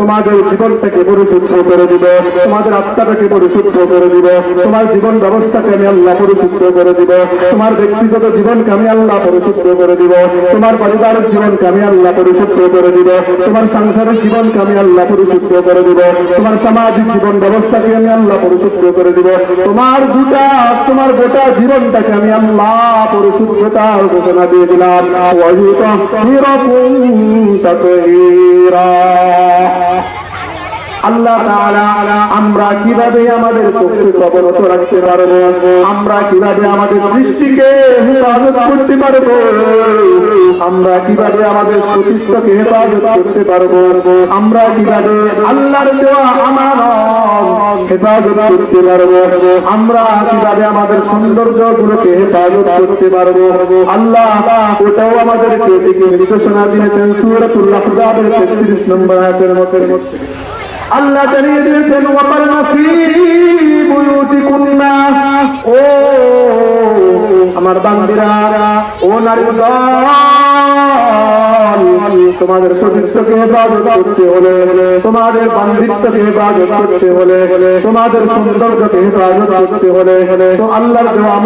তোমাদের জীবনটাকে পরিশুদ্ধ করে দিব, তোমাদের আত্মাটাকে পরিশুদ্ধ করে দিব, তোমার জীবন ব্যবস্থাকে আমি আল্লাহ পরিশুদ্ধ করে দিব, তোমার ব্যক্তিগত জীবনকে আমি আল্লাহ পরিশুদ্ধ করে দিব, তোমার পরিবারের জীবনকে আমি আল্লাহ পরিশুদ্ধ করে দিব, তোমার সংসারের জীবনকে আমি আল্লাহ পরিশুদ্ধ করে দিব, তোমার সামাজিক জীবন ব্যবস্থাকে আমি আল্লাহ পরিশুদ্ধ করে দিব, তোমার গোটা তোমার গোটা জীবনটাকে আমি আল্লাহ পরিশুদ্ধতার ঘোষণা দিয়ে দিলাম। আল্লাহ আমরা কীভাবে আমাদের চোখকে অবনত রাখতে পারব? আমরা কীভাবে আমাদের দৃষ্টিকে হেফাজত করতে পারব? আমরা কীভাবে আমাদের সতীর্থকে হেফাজত করতে পারব? আমরা কীভাবে আল্লাহর দেওয়া আমার হেফাজত করতে পারব? আমরা কীভাবে আমাদের সৌন্দর্য গুলোকে হেফাজত করতে পারব? আল্লাহ ওটাও আমাদেরকে দিকে নির্দেশনা দিয়েছেন সুরাতুল আহজাবের 33 নম্বর আয়াতের মধ্যে। আল্লাহ জানিয়ে দিয়েছেন ও আমার বান্দিরা ও নারী তোমাদের সতীর্থকে হেফাজত করতে হলে, তোমাদের বান্দিত্বকে হেফাজত করতে হলে, তোমাদের সৌন্দর্যকে হেফাজত করতে হলে, তো আল্লাহর দেওয়া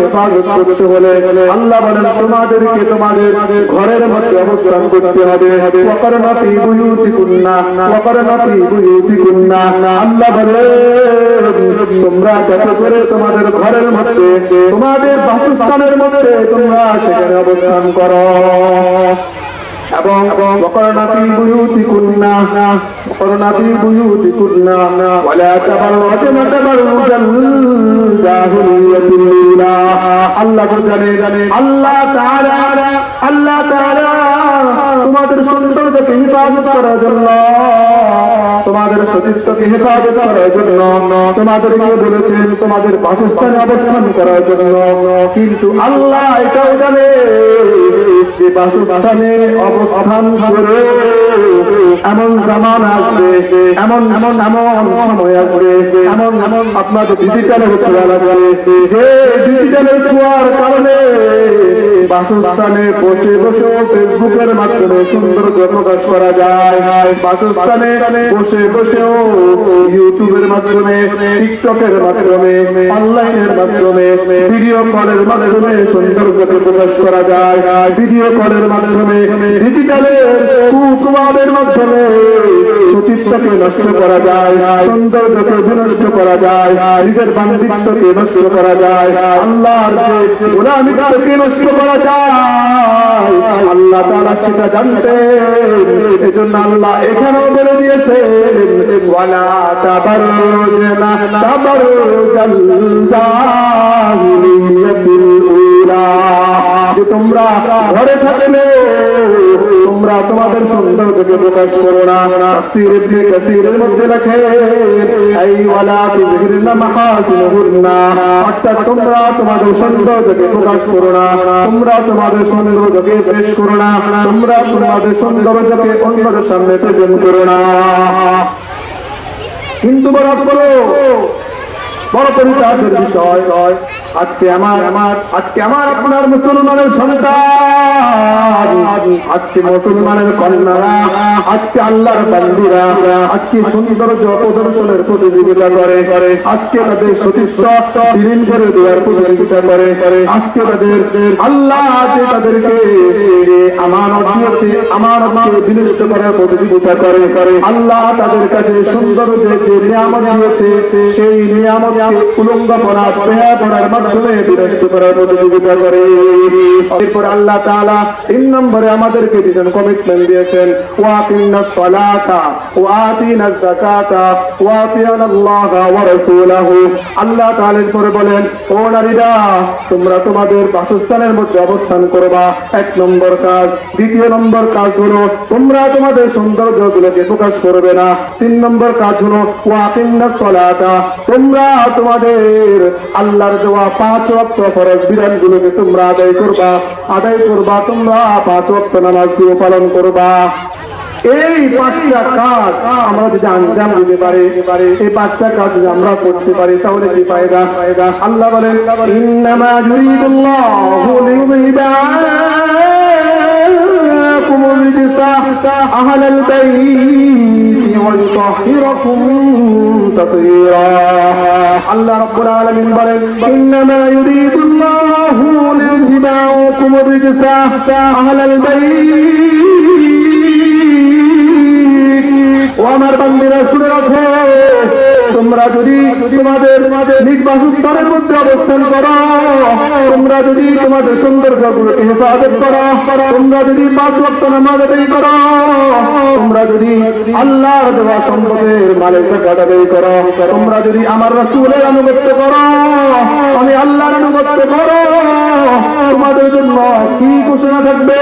হেফাজত করতে হলে, আল্লাহ বলেন, তোমাদেরকে তোমাদের ঘরের মধ্যে অবস্থান করতে হবে। ওয়াকারনা ফি বুয়ুতিকুন্না ওয়াকারনা ফি বুয়ুতিকুন্না। আল্লাহ বলে, তোমরা যাতে করে তোমাদের ঘরের মধ্যে, তোমাদের বাসস্থানের মধ্যে তোমরা সেখানে অবস্থান করো। এবং وقرنفي بيوتكن وقرنفي بيوتكن ولا تبرجن تبرج الجاهلية الأولى আল্লাহ জানে জানে আল্লাহ তাআলা আল্লাহ তাআলা তোমাদের সৌন্দর্যকে হেফাজত করার জন্য তোমাদের সতীর্থকে হেফাজত করার জন্য তোমাদেরকে বলেছেন তোমাদের বাসস্থানে অবস্থান করার জন্য কিন্তু আল্লাহ এটাও জানে যে বাসস্থানে অবস্থান করে এমন জামান আসবে, এমন এমন এমন সময় আসবে, এমন এমন আপনাদের ছোঁয়া লাগবে যে ডিজিটালের ছোঁয়ার কারণে বাসস্থানে বসে বসে ফেসবুকের মাধ্যমে সৌন্দর্য প্রকাশ করা যায়। বাসস্থানে বসে বসেও ইউটিউবের মাধ্যমে, টিকটকের মাধ্যমে, অনলাইনের মাধ্যমে, ভিডিও কলের মাধ্যমে সৌন্দর্যকে প্রকাশ করা যায়। ভিডিও কলের মাধ্যমে ডিজিটালের কুপ্রভাবের মাধ্যমে সতীত্বকে নষ্ট করা যায়, সৌন্দর্যকে বিনষ্ট করা যায়, নিজের বান্দিত্বকে নষ্ট করা যায়, আল্লাহর গোলামিত্বকে নষ্ট করা আল্লাহ তারা সেটা জানতে এজন্য আল্লাহ এখানেও বলে দিয়েছে তোমরা ঘরে থাকলে তোমরা তোমাদের সৌন্দর্যকে প্রকাশ করো না। তাফসীর ইবনে মধ্যে লেখে আই ওয়ালা তুযহিরনা মাহাসিনহুন্না অর্থাৎ তোমরা তোমাদের সৌন্দর্যকে প্রকাশ করো না। তোমরা তোমাদের সৌন্দর্যকে পেশ করো না। তোমরা তোমাদের সৌন্দর্যকে অন্যদের সামনে প্রেজেন্ট করো না। কিন্তু বড় করো বড় পরিচয়ের বিষয়। আজকে আমার আমার আজকে আমার আপনার মুসলমানের সন্তান। আজকে মুসলমানের কন্যারা আজকে আল্লাহর বান্দিরা। আজকে সৌন্দর্য প্রদর্শনের প্রতিযোগিতা করে। করে আজকে তাদের সতীর্থ বিলীন করে দেওয়ার প্রতিযোগিতা করে। করে আজকে তাদের আল্লাহ যে তাদেরকে আমানত দিয়েছে আমানতকে বিনষ্ট করার প্রতিযোগিতা করে। করে আল্লাহ তাদের কাছে সৌন্দর্যের যে নিয়ামত দিয়েছে, সেই নিয়ামতকে উলঙ্গ করা বেহা করার মাধ্যমে করার প্রতিযোগিতা করে। এরপর আল্লাহ তিন নম্বরে আমাদেরকে দিয়েছেন। কমিটমেন্ট দিয়েছেন ওয়াতিনা ওয়াতিয়ানা আল্লাহ ওয়া আল্লাহ তাআলা এরপরে বলেন, ও নারীরা, তোমরা তোমাদের বাসস্থানের মধ্যে অবস্থান করবা। এক নম্বর কাজ, দ্বিতীয় নম্বর কাজ হলো, তোমরা তোমাদের সৌন্দর্যগুলোকে প্রকাশ করবে না। তিন নম্বর কাজ হলো সালাতা, তোমরা তোমাদের আল্লাহর দেওয়া পাঁচ ওয়াক্ত ফরজ বিধানগুলোকে তোমরা আদায় করবা। আদায় করবা, তোমরা পাঁচ ওয়াক্ত নামাজগুলো পালন করবা। এই পাঁচটা কাজ আমরা যদি আঞ্জাম দিতে পারি, এই পাঁচটা কাজ যদি আমরা করতে পারি, তাহলে কি ফায়দা? ফায়দা আল্লাহ বলেন, ইন্নামা ইউরিদুল্লাহু লিয়ুযহিবা عنكم الرجس أهل البيت ويطهركم تطهيرا الله رب العالمين বলেন إنما يريد الله ليذهب عنكم الرجس أهل البيت ও আমার বান্দিরা শুনে রাখো তোমরা যদি তোমাদের নিজ বাসস্থানের মধ্যে অবস্থান করো। তোমরা যদি তোমাদের সৌন্দর্যগুলোকে হেফাজত করো, তোমরা যদি পাঁচ বক্ত নামাজ আদায় করো, তোমরা যদি আল্লাহর দেওয়া সম্পদের মালের টাকা আদায় করো, তোমরা যদি আমার রাসূলের আনুগত্য করো, আমি আল্লাহর আনুগত্য করো তোমাদের জন্য কি ঘোষণা থাকবে?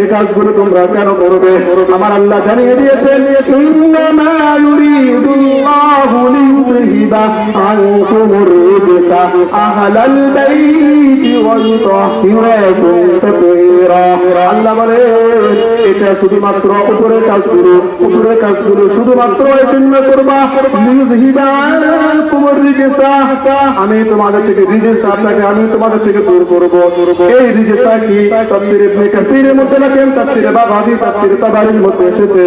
এই কাজগুলো তোমরা কেন করবে? আমার আল্লাহ জানিয়ে দিয়েছেন, ইন্নামা আল্লাহ বলে, এটা শুধুমাত্র উপরে উপরে শুধুমাত্র করবা। আমি তোমাদের থেকে আপনাকে, আমি তোমাদের থেকে দূর করব। এই রিজেসা কি? মধ্যে মধ্যে এসেছে।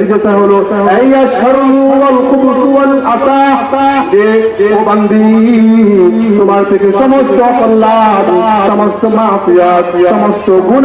রিজেসা হলো আইয়া যে বান্দি তোমার থেকে সমস্ত কল্লাদ সমস্ত মাফিয়াত, সমস্ত গুণ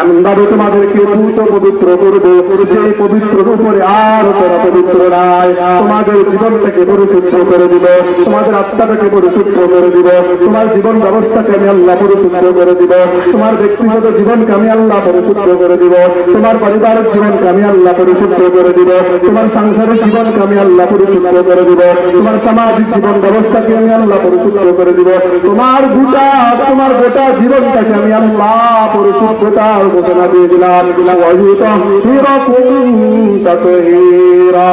এমন ভাবে তোমাদেরকে পূত পবিত্র করব। যে পবিত্র উপরে আর তোরা পবিত্র নাই। তোমাদের জীবনটাকে পরিশুদ্ধ করে দিব। তোমাদের আত্মাটাকে পরিশুদ্ধ করে দিব। তোমার জীবন ব্যবস্থাকে আমি আল্লাহ পরিশুদ্ধ করে দিব। তোমার ব্যক্তিগত জীবনকে আমি আল্লাহ পরিশুদ্ধ করে দিব। তোমার পারিবারিক জীবনকে আমি আল্লাহ পরিশুদ্ধ করে দিব। তোমার সাংসারিক জীবনকে আমি আল্লাহ পরিশুদ্ধ করে দিব। তোমার সামাজিক জীবন ব্যবস্থাকে আমি আল্লাহ পরিশুদ্ধ করে দিব। তোমার গোটা তোমার গোটা জীবনটাকে আমি আল্লাহ পরিশুদ্ধতার ঘোষণা দিয়ে দিলাম দিলাম অযুত হিরকুম তাতহীরা